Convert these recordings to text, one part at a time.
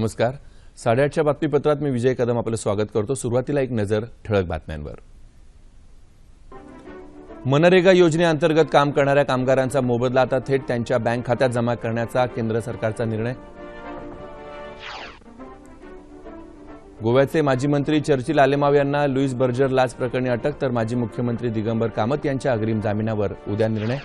नमस्कार. साडेआठच्या बातमीपत्रात मी विजय कदम आपलं स्वागत करतो. सुरुवातीला एक नजर ठळक बातम्यांवर. मनरेगा योजनेअंतर्गत काम करणाऱ्या कामगारांचा मोबदला आता थेट त्यांच्या बँक खात्यात जमा करण्याचा केंद्र सरकारचा निर्णय. गोव्याचे माजी मंत्री चर्चिल आलेमाव यांना लुईस बर्जर लाच प्रकरणी अटक तर माजी मुख्यमंत्री दिगंबर कामत यांच्या अग्रिम जामिनावर उद्या निर्णय.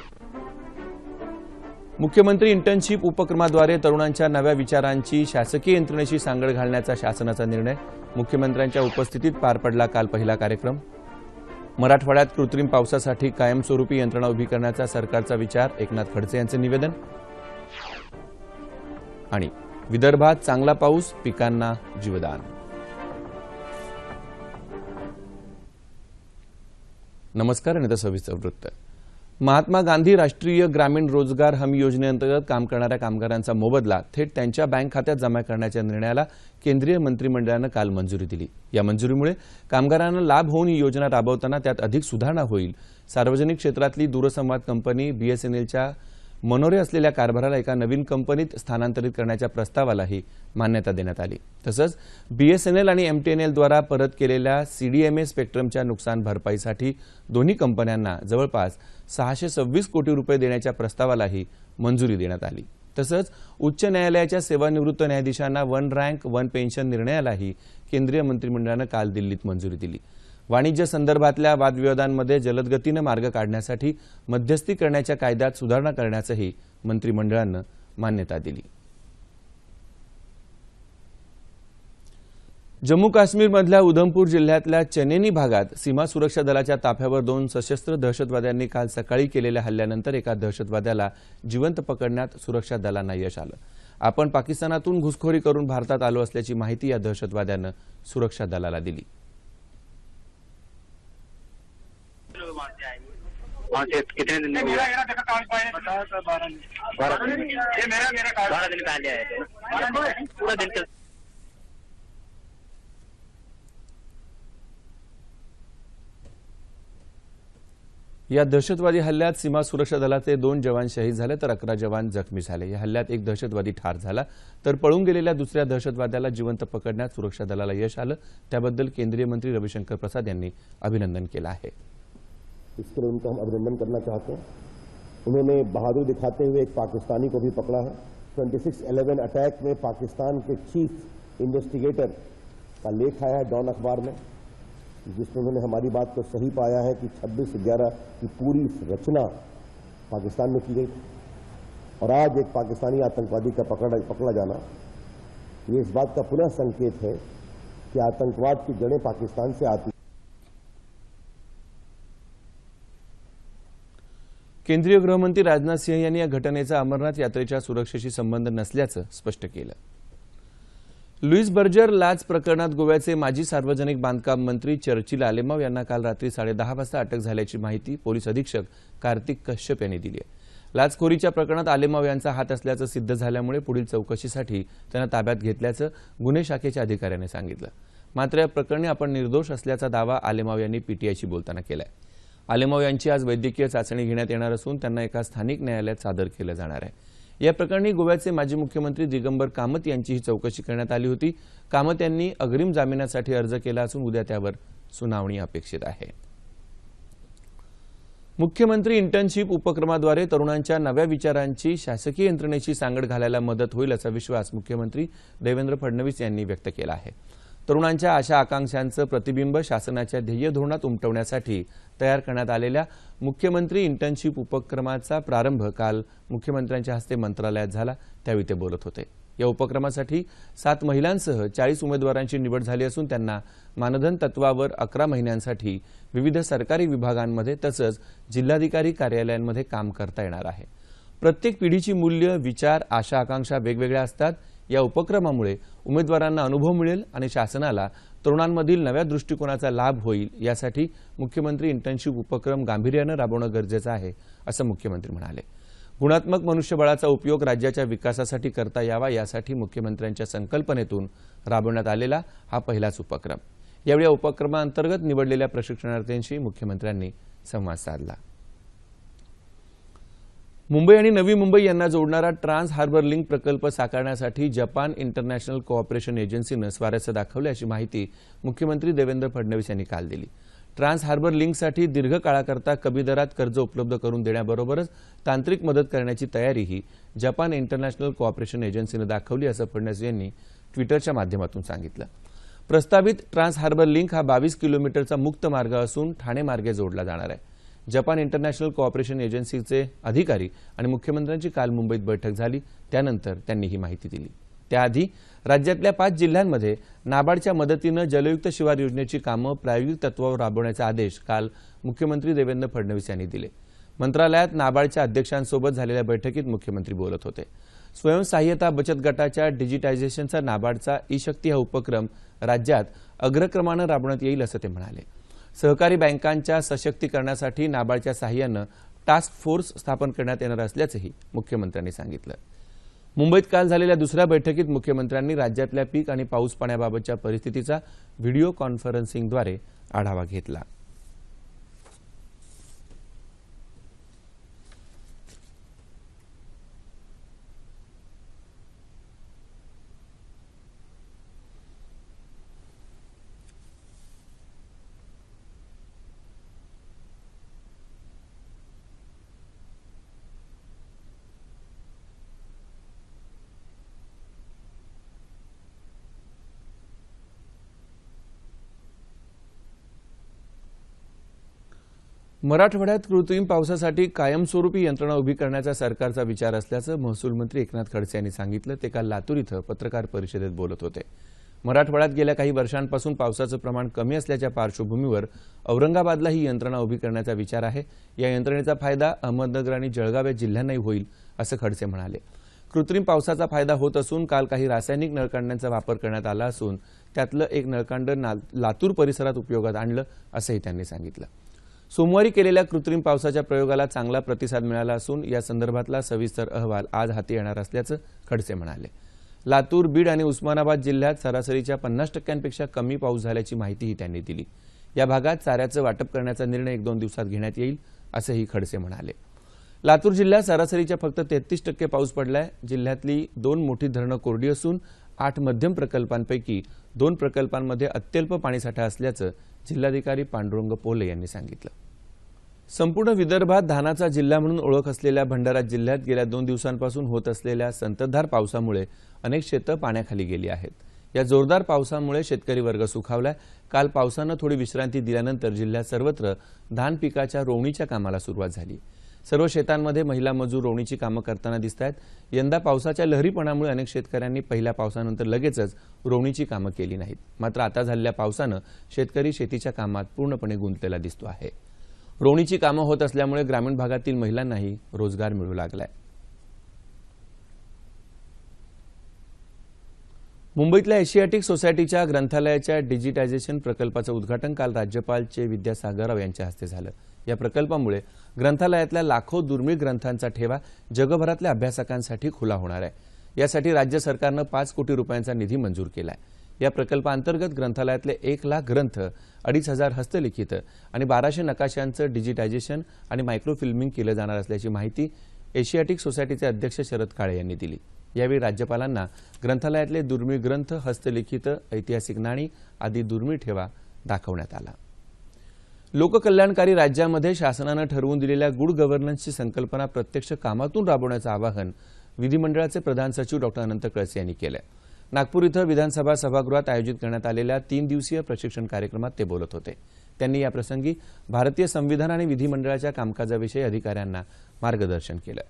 मुख्यमंत्री इंटर्नशिप उपक्रमाद्वारे तरुणांच्या नव्या विचारांची शासकीय यंत्रणेशी सांगड घालण्याचा शासनाचा निर्णय. मुख्यमंत्र्यांच्या उपस्थितीत पार पडला काल पहिला कार्यक्रम. मराठवाड्यात कृत्रिम पावसासाठी कायमस्वरूपी यंत्रणा उभी करण्याचा सरकारचा विचार. एकनाथ खडसे यांचे निवेदन. आणि विदर्भात चांगला पाऊस पिकांना जीवदान. नमस्कार आणि आता सविस्तर वृत्त. महात्मा गांधी राष्ट्रीय ग्रामीण रोजगार हमी योजनेअंतर्गत काम करणाऱ्या कामगारांचा मोबदला थेट त्यांच्या बँक खात्यात जमा करण्याच्या निर्णयाला केंद्रीय मंत्रिमंडळानं काल मंजुरी दिली. या मंजुरीमुळे कामगारांना लाभ होऊन ही योजना राबवताना त्यात अधिक सुधारणा होईल. सार्वजनिक क्षेत्रातली दूरसंवाद कंपनी बीएसएनएलच्या मनोरे असलेल्या कारभाराला एका नवीन कंपनीत स्थानांतरित करण्याच्या प्रस्तावालाही मान्यता देण्यात आली. तसंच बीएसएनएल आणि एमटीएनएलद्वारा परत केलेल्या सीडीएमए स्पेक्ट्रमच्या नुकसान भरपाईसाठी दोन्ही कंपन्यांना जवळपास सहाशे सव्वीस कोटी रुपये देण्याच्या प्रस्तावालाही मंजुरी देण्यात आली. तसंच उच्च न्यायालयाच्या सेवानिवृत्त न्यायाधीशांना वन रँक वन पेन्शन निर्णयालाही केंद्रीय मंत्रिमंडळानं काल दिल्लीत मंजुरी दिली. वाणिज्य संदर्भातल्या वादविवादांमध्ये जलदगतीनं मार्ग काढण्यासाठी मध्यस्थी करण्याच्या कायद्यात सुधारणा करण्यासही मंत्रिमंडळानं मान्यता दिली. जम्मू काश्मीरमधल्या उधमपूर जिल्ह्यातल्या चनेनी भागात सीमा सुरक्षा दलाच्या ताफ्यावर दोन सशस्त्र दहशतवाद्यांनी काल सकाळी केलेल्या हल्ल्यानंतर एका दहशतवाद्याला जिवंत पकडण्यात सुरक्षा दलांना यश आलं. आपण पाकिस्तानातून घुसखोरी करून भारतात आलो असल्याची माहिती या दहशतवाद्यानं सुरक्षा दलाला दिली. वहाँ से कितने दिन में मेरा मेरा बारह दिन। बारह दिन। ये मेरा मेरा कागज। बारह दिन पहले आए थे। पूरा दिन चल या दहशतवादी हल्ल्यात सीमा सुरक्षा दलाचे दोन जवान शहीद झाले तर अकरा जवान जखमी झाले. या हल्ल्यात एक दहशतवादी ठार झाला तर पळून गेलेल्या दुसऱ्या दहशतवाद्याला जिवंत पकडण्यात सुरक्षा दलाला यश आलं. त्याबद्दल केंद्रीय मंत्री रविशंकर प्रसाद यांनी अभिनंदन केलं आहे. इसके लिए उनका हम अभिनंदन करना चाहते हैं। उन्होंने बहादुर दिखाते हुए एक पाकिस्तानी को भी पकड़ा है। 2611 अटैक में पाकिस्तान के चीफ इन्वेस्टिगेटर का लेख आया है डॉन अखबार में, जिसमें उन्होंने हमारी बात को सही पाया है कि 26 ग्यारह की पूरी रचना पाकिस्तान में की गई और आज एक पाकिस्तानी आतंकवादी का पकड़ा पकड़ा जाना, ये इस बात का पुनः संकेत है कि आतंकवाद की जड़ें पाकिस्तान से आती केंद्रीय गृहमंत्री राजनाथ सिंह यांनी या घटनेचा अमरनाथ यात्रेच्या सुरक्षेशी संबंध नसल्याचं स्पष्ट केलं. लुईस बर्जर लाच प्रकरणात गोव्याचे माजी सार्वजनिक बांधकाम मंत्री चर्चिल आलेमाव यांना काल रात्री साडेदहा वाजता अटक झाल्याची माहिती पोलीस अधीक्षक कार्तिक कश्यप यांनी दिली आहे. लाचखोरीच्या प्रकरणात आलेमाव यांचा हात असल्याचं सिद्ध झाल्यामुळे पुढील चौकशीसाठी त्यांना ताब्यात घेतल्याचं गुन्हे शाखेच्या अधिकाऱ्याने सांगितलं. मात्र या प्रकरणी आपण निर्दोष असल्याचा दावा आलेमाव यांनी पीटीआयशी बोलताना केलाय. आलेमाव यांची आज वैद्यकीय चाचणी घेण्यात येणार असून त्यांना एका स्थानिक न्यायालयात सादर केलं जाणार आहे. या प्रकरणी गोव्याचे माजी मुख्यमंत्री दिगंबर कामत यांचीही चौकशी करण्यात आली होती. कामत यांनी अग्रिम जामिनासाठी अर्ज केला असून उद्या त्यावर सुनावणी अपेक्षित आहे. मुख्यमंत्री इंटर्नशिप उपक्रमाद्वारे तरुणांच्या नव्या विचारांची शासकीय यंत्रणेची सांगड घालायला मदत होईल असा विश्वास मुख्यमंत्री देवेंद्र फडणवीस यांनी व्यक्त केला आहे. तरुणांच्या आशा आकांक्षांचं प्रतिबिंब शासनाच्या ध्येय धोरणात उमटवण्यासाठी तयार करण्यात आलेल्या मुख्यमंत्री इंटर्नशिप उपक्रमाचा प्रारंभ काल मुख्यमंत्र्यांच्या हस्ते मंत्रालयात झाला. त्यावेळी ते बोलत होते. या उपक्रमासाठी सात महिलांसह चाळीस उमेदवारांची निवड झाली असून त्यांना मानधन तत्वावर अकरा महिन्यांसाठी विविध सरकारी विभागांमध्ये तसंच जिल्हाधिकारी कार्यालयांमध्ये काम करता येणार आहे. प्रत्येक पिढीची मूल्य विचार आशा आकांक्षा वेगवेगळ्या असतात. या उपक्रमामुळे उमेदवारांना अनुभव मिळेल आणि शासनाला तरुणांमधील नव्या दृष्टिकोनाचा लाभ होईल यासाठी मुख्यमंत्री इंटर्नशिप उपक्रम गांभीर्यानं राबवणं गरजेचं आहे असं मुख्यमंत्री म्हणाले. गुणात्मक मनुष्यबळाचा उपयोग राज्याच्या विकासासाठी करता यावा यासाठी मुख्यमंत्र्यांच्या संकल्पनेतून राबवण्यात आलेला हा पहिलाच उपक्रम. यावेळी या उपक्रमाअंतर्गत निवडलेल्या प्रशिक्षणार्थ्यांशी मुख्यमंत्र्यांनी संवाद साधला. मुंबई आणि नवी मुंबई यांना जोडणारा ट्रान्स हार्बर लिंक प्रकल्प साकारण्यासाठी जपान इंटरनॅशनल कोऑपरेशन एजन्सीनं स्वारस्य दाखवलं अशी माहिती मुख्यमंत्री देवेंद्र फडणवीस यांनी काल दिली. ट्रान्स हार्बर लिंकसाठी दीर्घ काळाकरता कमी दरात कर्ज उपलब्ध करून देण्याबरोबरच तांत्रिक मदत करण्याची तयारीही जपान इंटरनॅशनल कोऑपरेशन एजन्सीनं दाखवली असं फडणवीस यांनी ट्विटरच्या माध्यमातून सांगितलं. प्रस्तावित ट्रान्स हार्बर लिंक हा बावीस किलोमीटरचा मुक्त मार्ग असून ठाणे मार्गे जोडला जाणार आहे. जपान इंटरनॅशनल कॉपरेशन एजन्सीचे अधिकारी आणि मुख्यमंत्र्यांची काल मुंबईत बैठक झाली. त्यानंतर त्यांनी ही माहिती दिली. त्याआधी राज्यातल्या पाच जिल्ह्यांमध्ये नाबार्डच्या मदतीनं जलयुक्त शिवार योजनेची कामं प्रायोगिक तत्वावर राबवण्याचे आदेश काल मुख्यमंत्री देवेंद्र फडणवीस यांनी दिले. मंत्रालयात नाबार्डच्या अध्यक्षांसोबत झालेल्या बैठकीत मुख्यमंत्री बोलत होते. स्वयंसहाय्यता बचत गटाच्या डिजिटायझेशनचा नाबार्डचा ई शक्ती हा उपक्रम राज्यात अग्रक्रमानं राबवण्यात येईल असं ते म्हणाले. सहकारी बँकांच्या सशक्तीकरणासाठी नाबार्डच्या सहाय्यानं टास्क फोर्स स्थापन करण्यात येणार असल्याचंही मुख्यमंत्र्यांनी सांगितलं. मुंबईत काल झालेल्या दुसऱ्या बैठकीत मुख्यमंत्र्यांनी राज्यातल्या पीक आणि पाऊस पाण्याबाबतच्या परिस्थितीचा व्हिडिओ कॉन्फरन्सिंगद्वारे आढावा घेतला. मराठवाड्यात कृत्रिम पावसासाठी कायमस्वरूपी यंत्रणा उभी करण्याचा सरकारचा विचार असल्याचं महसूल मंत्री एकनाथ खडसे यांनी सांगितलं. ते काल लातूर इथं पत्रकार परिषदेत बोलत होते. मराठवाड्यात गेल्या काही वर्षांपासून पावसाचं प्रमाण कमी असल्याच्या पार्श्वभूमीवर औरंगाबादला ही यंत्रणा उभी करण्याचा विचार आहे. या यंत्रणेचा फायदा अहमदनगर आणि जळगाव या जिल्ह्यांनाही होईल असं खडसे म्हणाले. कृत्रिम पावसाचा फायदा होत असून काल काही रासायनिक नळकांड्यांचा वापर करण्यात आला असून त्यातलं एक नळकांड ना- लातूर परिसरात उपयोगात आणलं असंही त्यांनी सांगितलं. सोमवारी केलेल्या कृत्रिम पावसाच्या प्रयोगाला चांगला प्रतिसाद मिळाला असून या संदर्भातला सविस्तर अहवाल आज हाती येणार असल्याचं खडसे म्हणाले. लातूर बीड आणि उस्मानाबाद जिल्ह्यात सरासरीच्या पन्नास टक्क्यांपेक्षा कमी पाऊस झाल्याची माहितीही त्यांनी दिली. या भागात चाऱ्याचं वाटप करण्याचा निर्णय एक दोन दिवसात घेण्यात येईल असंही खडसे म्हणाले. लातूर जिल्ह्यात सरासरीच्या फक्त तेहतीस टक्के पाऊस पडलाय. जिल्ह्यातली दोन मोठी धरणं कोरडी असून आठ मध्यम प्रकल्पांपैकी दोन प्रकल्पांमध्ये अत्यल्प पाणीसाठा असल्याचं जिल्हाधिकारी पांडुरंग पोले यांनी सांगितलं. संपूर्ण विदर्भात धानाचा जिल्हा म्हणून ओळख असलेल्या भंडारा जिल्ह्यात गेल्या दोन दिवसांपासून होत असलेल्या संततधार पावसामुळे अनेक शेतं पाण्याखाली गेली आहेत. या जोरदार पावसामुळे शेतकरी वर्ग सुखावलाय. काल पावसानं थोडी विश्रांती दिल्यानंतर जिल्ह्यात सर्वत्र धान पिकाच्या रोवणीच्या कामाला सुरुवात झाली. सर्व शेतांमध्ये महिला मजूर रोवणीची कामं करताना दिसत आहेत. यंदा पावसाच्या लहरीपणामुळे अनेक शेतकऱ्यांनी पहिल्या पावसानंतर लगेचच रोवणीची कामं केली नाहीत. मात्र आता झालेल्या पावसानं शेतकरी शेतीच्या कामात पूर्णपणे गुंतलेला दिसतो आहे. रोवणीची कामं होत असल्यामुळे ग्रामीण भागातील महिलांनाही रोजगार मिळू लागलाय. मुंबईतल्या एशियाटिक सोसायटीच्या ग्रंथालयाच्या डिजिटायझेशन प्रकल्पाचं उद्घाटन काल राज्यपाल चे विद्यासागर राव यांच्या हस्ते झालं. या प्रकल्पामुळे ग्रंथालयातल्या लाखो दुर्मिळ ग्रंथांचा ठेवा जगभरातल्या अभ्यासकांसाठी खुला होणार आहे. यासाठी राज्य सरकारनं पाच कोटी रुपयांचा निधी मंजूर केलाय. या प्रकल्पाअंतर्गत ग्रंथालयातले एक लाख ग्रंथ अडीच हजार हस्तलिखित आणि बाराशे नकाशांचं डिजिटायझेशन आणि मायक्रोफिल्मिंग केलं जाणार असल्याची माहिती एशियाटिक सोसायटीचे अध्यक्ष शरद काळे यांनी दिली. यावेळी राज्यपालांना ग्रंथालयातले दुर्मिळ ग्रंथ हस्तलिखित ऐतिहासिक नाणी आदी दुर्मिळ ठेवा दाखवण्यात आला. लोककल्याणकारी राज्यामध्ये शासनानं ठरवून दिलेल्या गुड गव्हर्नन्सची संकल्पना प्रत्यक्ष कामातून राबवण्याचं आवाहन विधिमंडळाचे प्रधान सचिव डॉक्टर अनंत कळसे यांनी केलं नागपूर इथं विधानसभा सभागृहात आयोजित करण्यात आलेल्या तीन दिवसीय प्रशिक्षण कार्यक्रमात ते बोलत होते. त्यांनी याप्रसंगी भारतीय संविधान आणि विधिमंडळाच्या कामकाजाविषयी अधिकाऱ्यांना मार्गदर्शन केलं.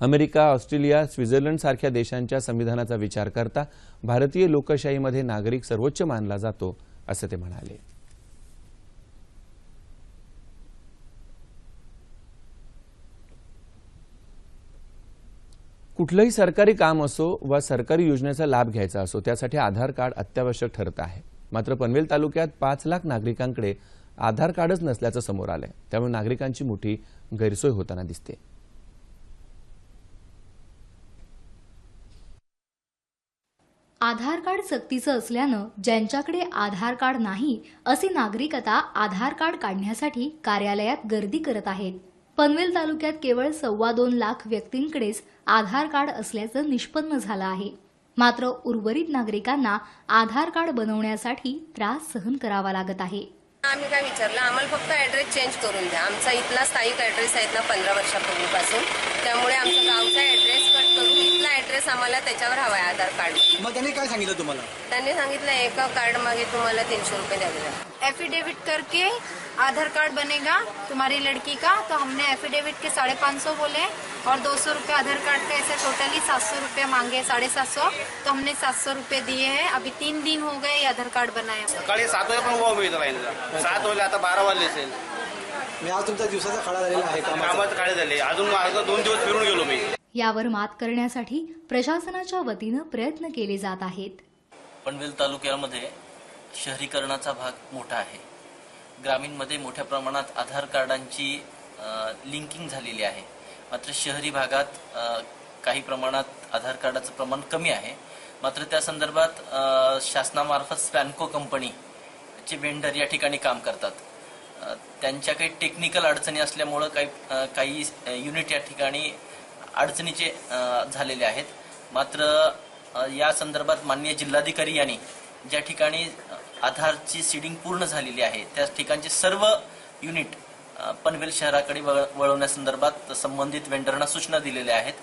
अमेरिका ऑस्ट्रेलिया स्वित्झर्लंड सारख्या देशांच्या संविधानाचा विचार करता भारतीय लोकशाहीमध्ये नागरिक सर्वोच्च मानला जातो असं ते म्हणाले. कुठलंही सरकारी काम असो वा सरकारी योजनेचा लाभ घ्यायचा असो त्यासाठी आधार कार्ड अत्यावश्यक ठरत आहे. मात्र पनवेल तालुक्यात पाच लाख नागरिकांकडे आधार कार्डच नसल्याचं समोर आलंय. त्यामुळे नागरिकांची मोठी गैरसोय होताना दिसते. आधार कार्ड सक्तीचं असल्यानं ज्यांच्याकडे आधार कार्ड नाही असे नागरिक आता आधार कार्ड काढण्यासाठी कार्यालयात गर्दी करत आहेत. पनवेल तालुक्यात केवळ सव्वा दोन लाख व्यक्तींकडेच आधार कार्ड असल्याचं निष्पन्न झालं आहे. मात्र उर्वरित नागरिकांना आधार कार्ड बनवण्यासाठी त्रास सहन करावा लागत आहे. आम्ही काय विचारलं आम्हाला फक्त ऍड्रेस चेंज करून द्या. आमचा इथला स्थायिक ऍड्रेस आहेत ना पंधरा वर्षापूर्वीपासून. त्यामुळे आमचा गावचा ऍड्रेस कट करून इथला ऍड्रेस आम्हाला त्याच्यावर हवा आहे आधार कार्ड मग त्यांनी काय सांगितलं तुम्हाला? त्यांनी सांगितलं एका कार्ड मागे तुम्हाला तीनशे रुपये द्यावे एफिडेविट करके आधार कार्ड बनेगा तुम्हारी लड़की का तो हमने एफिडेविट के साढ़े पाँच सौ बोले और दो सौ रुपये आधार कार्ड का ऐसे टोटली सात सौ रुपये मांगे साढ़े सात सौ। तो हमने सात सौ रुपये दिए हैं। अभी तीन दिन हो गए आधार कार्ड हुए। सकाळी सात सात वाजले आता बारा वाजले असेल. मी आज तुमचा दिवसाचा खडा झालेला आहे कामात काळे झाले. अजून दोन दिवस फिरून गेलो मी. यावर मात करण्यासाठी प्रशासनाच्या वतीनं प्रयत्न केले जात आहेत. पनवेल तालुक्यामध्ये शहरीकरणाचा भाग मोठा आहे. ग्रामीणमध्ये मोठ्या प्रमाणात आधार कार्डांची लिंकिंग झालेली आहे. मात्र शहरी भागात काही प्रमाणात आधार कार्डाचं प्रमाण कमी आहे. मात्र त्या संदर्भात शासनामार्फत स्पॅनको कंपनी चे वेंडर या ठिकाणी काम करतात. त्यांच्या काही टेक्निकल अडचणी असल्यामुळं काही काही युनिट या ठिकाणी अडचणीचे झालेले आहेत. मात्र या संदर्भात माननीय जिल्हाधिकारी यांनी ज्या ठिकाणी आधारची सीडिंग पूर्ण झालेली आहे त्या ठिकाणचे सर्व युनिट पनवेल शहराकडे वळ- वळवण्यासंदर्भात संबंधित वेंडरना सूचना दिलेल्या आहेत.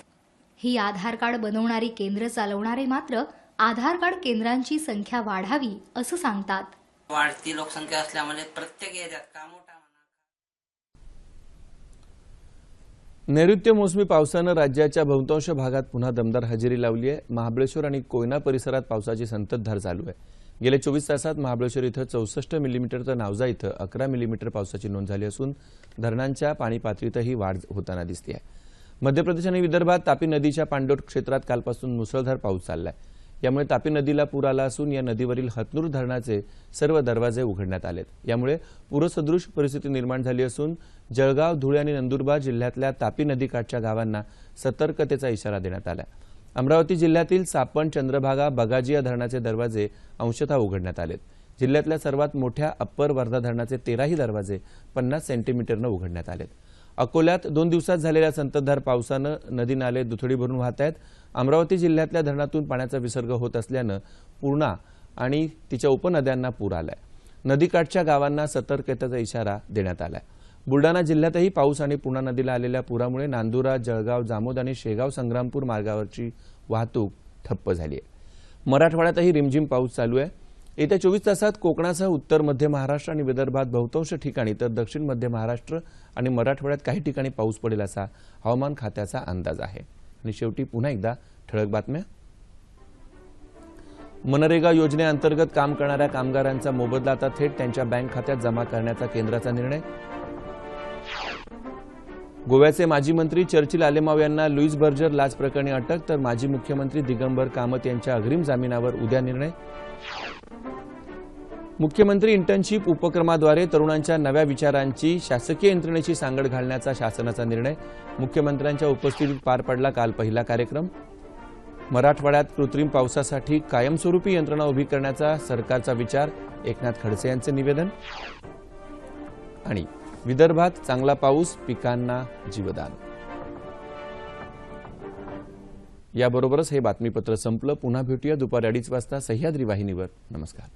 ही आधार कार्ड बनवणारी केंद्र चालवणारे मात्र आधार कार्ड केंद्रांची संख्या वाढावी असं सांगतात. वाढती लोकसंख्या असल्यामुळे प्रत्येक एरियात का मोठा म्हणा. नैऋत्य मोसमी पावसानं राज्याच्या बहुतांश भागात पुन्हा दमदार हजेरी लावली आहे. महाबळेश्वर आणि कोयना परिसरात पावसाची संततधार चालू आहे. गेल्या चोवीस तासात महाबळेश्वर इथं चौसष्ट मिलीमीटर तर नावजा इथं अकरा मिलीमीटर पावसाची नोंद झाली असून धरणांच्या पाणी पातळीतही वाढ होताना दिसते आहे मध्य प्रदेश आणि विदर्भात तापी नदीच्या पाणलोट क्षेत्रात कालपासून मुसळधार पाऊस चाललाय. यामुळे तापी नदीला पूर आला असून या नदीवरील हतनूर धरणाचे सर्व दरवाजे उघडण्यात आलेत. यामुळे पूरसदृश परिस्थिती निर्माण झाली असून जळगाव धुळे आणि नंदुरबार जिल्ह्यातल्या तापी नदीकाठच्या गावांना सतर्कतेचा इशारा देण्यात आला आहे अमरावती जिल्ह्यातील सापण चंद्रभागा बगाजिया धरणाचे दरवाजे अंशतः उघडण्यात आलेत. जिल्ह्यातल्या सर्वात मोठ्या अप्पर वर्धा धरणाचे तेराही दरवाजे पन्नास सेंटीमीटरनं उघडण्यात आलेत. अकोल्यात दोन दिवसात झालेल्या संततधार पावसानं नदी नाले दुथडी भरून वाहत आहेत. अमरावती जिल्ह्यातल्या धरणातून पाण्याचा विसर्ग होत असल्यानं पूर्णा आणि तिच्या उपनद्यांना पूर आलाय. नदीकाठच्या गावांना सतर्कतेचा इशारा देण्यात आलाय. बुलडाणा जिल्ह्यातही पाऊस आणि पूर्णा नदीला आलेल्या पुरामुळे नांदुरा जळगाव जामोद आणि शेगाव संग्रामपूर मार्गावरची वाहतूक ठप्प झाली आहे. मराठवाड्यातही रिमझिम पाऊस चालू आहे. येत्या चोवीस तासात कोकणासह उत्तर मध्य महाराष्ट्र आणि विदर्भात बहुतांश ठिकाणी तर दक्षिण मध्य महाराष्ट्र आणि मराठवाड्यात काही ठिकाणी पाऊस पडेल असा हवामान खात्याचा अंदाज आहे. आणि शेवटी पुन्हा एकदा ठळक बातम्या. मनरेगा योजनेअंतर्गत काम करणाऱ्या कामगारांचा मोबदला आता थेट त्यांच्या बँक खात्यात जमा करण्याचा केंद्राचा निर्णय. गोव्याचे माजी मंत्री चर्चिल आलेमाव यांना लुईस बर्जर लाच प्रकरणी अटक तर माजी मुख्यमंत्री दिगंबर कामत यांच्या अग्रिम जामिनावर उद्या निर्णय. मुख्यमंत्री इंटर्नशिप उपक्रमाद्वारे तरुणांच्या नव्या विचारांची शासकीय यंत्रणेची सांगड घालण्याचा शासनाचा निर्णय. मुख्यमंत्र्यांच्या उपस्थितीत पार पडला काल पहिला कार्यक्रम. मराठवाड्यात कृत्रिम पावसासाठी कायमस्वरूपी यंत्रणा उभी करण्याचा सरकारचा विचार. एकनाथ खडसे यांचे निवेदन. आणि विदर्भात चांगला पाऊस पिकांना जीवदान. याबरोबरच हे बातमीपत्र संपलं. पुन्हा भेटूया दुपारी अडीच वाजता सह्याद्री वाहिनीवर. नमस्कार.